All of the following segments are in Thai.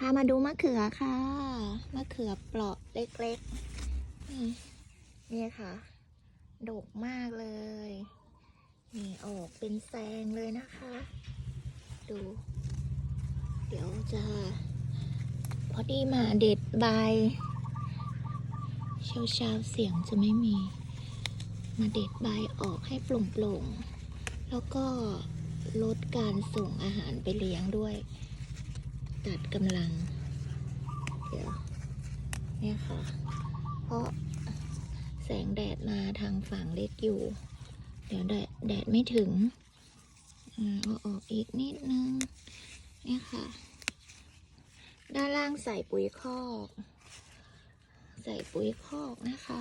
พามาดูมะเขือค่ะ มะเขือเปราะเล็กๆ นี่นี่ค่ะ ดกมากเลย นี่ออกเป็นแซงเลยนะคะ ดู เดี๋ยวจะพอดีมาเด็ดใบเช้าเช้าๆเสียงจะไม่มี มาเด็ดใบออกให้โปร่งๆ แล้วก็ลดการส่งอาหารไปเลี้ยงด้วย ตัดกำลัง เดี๋ยวเนี่ยค่ะ เพราะแสงแดดมาทางฝั่งเล็กอยู่ เดี๋ยวแดดแดดไม่ถึงอ่าเอาออกอีกนิดนึงเนี่ยค่ะ ด้านล่างใส่ปุ๋ยคอก ใส่ปุ๋ยคอกนะคะ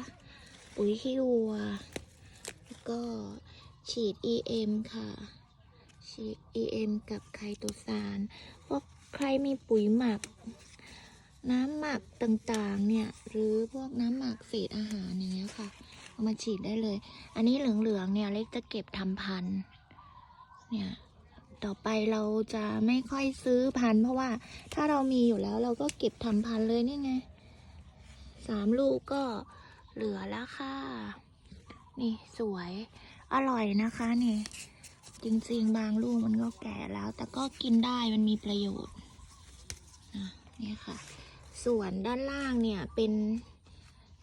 ปุ๋ยขี้วัว แล้วก็ฉีด EM ค่ะฉีด EM กับไคโตซานพวก ใครมีปุ๋ยหมัก น้ำหมักต่างๆ เนี่ย หรือพวกน้ำหมักเศษอาหารอย่างเงี้ยค่ะ เอามาฉีดได้เลย อันนี้เหลืองๆ เนี่ยเล็กจะเก็บทำพันธุ์เนี่ยต่อไปเราจะไม่ค่อยซื้อพัน เพราะว่าถ้าเรามีอยู่แล้วเราก็เก็บทำพันเลยนี่ไงสามลูกก็เหลือแล้วค่ะ นี่สวยอร่อยนะคะนี่ จริงๆ บางลูกมันก็แก่แล้ว แต่ก็กินได้มันมีประโยชน์ นี่ค่ะ ส่วนด้านล่างเนี่ยเป็น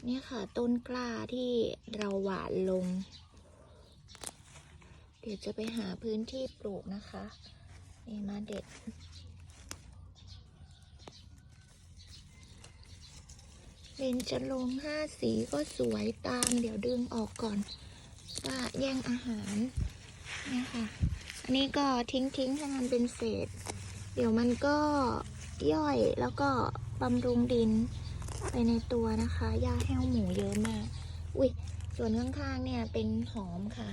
นี่ค่ะต้นกล้าที่เราหว่านลง เดี๋ยวจะไปหาพื้นที่ปลูกนะคะนี่มาเด็ดเบนจะลงห้าสีก็สวยตาม เดี๋ยวดึงออกก่อนว่าแย่งอาหารเนี่ยค่ะ อันนี้ก็ทิ้งทิ้งๆให้มันเป็นเศษ เดี๋ยวมันก็ ย่อยแล้วก็บำรุงดินไปในตัวนะคะหญ้าแห้วหมูเยอะมาก อุ้ยส่วนข้างๆเนี่ยเป็นหอมค่ะ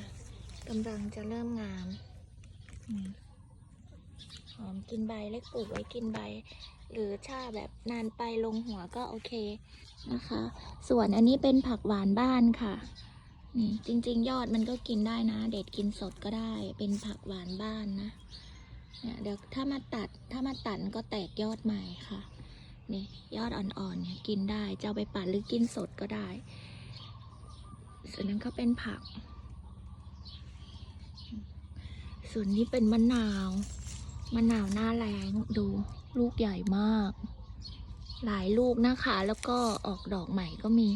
กำลังจะเริ่มงามอมหอมกินใบเล็กปลูกไว้กินใบ หรือถ้าแบบนานไปลงหัวก็โอเคนะคะ ส่วนอันนี้เป็นผักหวานบ้านค่ะนี่จริง ๆ ยอดมันก็กินได้นะ เด็ดกินสดก็ได้เป็นผักหวานบ้านนะ เนี่ยเดี๋ยวถ้ามาตัดถ้ามาตัดก็แตกยอดใหม่ค่ะนี่ยอดอ่อนๆเนี่ยกินได้จะเอาไปปั่นหรือกินสดก็ได้ ส่วนนั้นก็เป็นผัก ส่วนนี้เป็นมะนาวมะนาวหน้าแรงดูลูกใหญ่มาก หลายลูกนะคะ แล้วก็ออกดอกใหม่ก็มี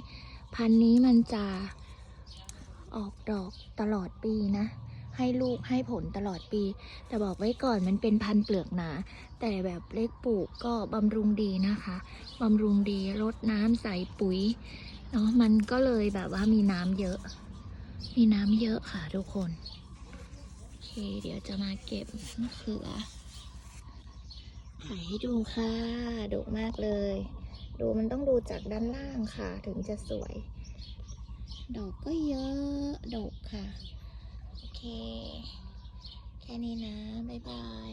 พันธุ์นี้มันจะออกดอกตลอดปีนะ ให้ลูกให้ผลตลอดปี แต่บอกไว้ก่อนมันเป็นพันเปลือกหนา แต่แบบเล็กปลูกก็บำรุงดีนะคะบำรุงดีรดน้ำใส่ปุ๋ยเนาะมันก็เลยแบบว่ามีน้ำเยอะ มีน้ำเยอะค่ะทุกคนโอเคเดี๋ยวจะมาเก็บมะเขือถ่ายให้ดูค่ะดกมากเลย ดูมันต้องดูจากด้านล่างค่ะ ถึงจะสวย ดอกก็เยอะดกค่ะ โอเค แค่นี้นะ บ๊ายบาย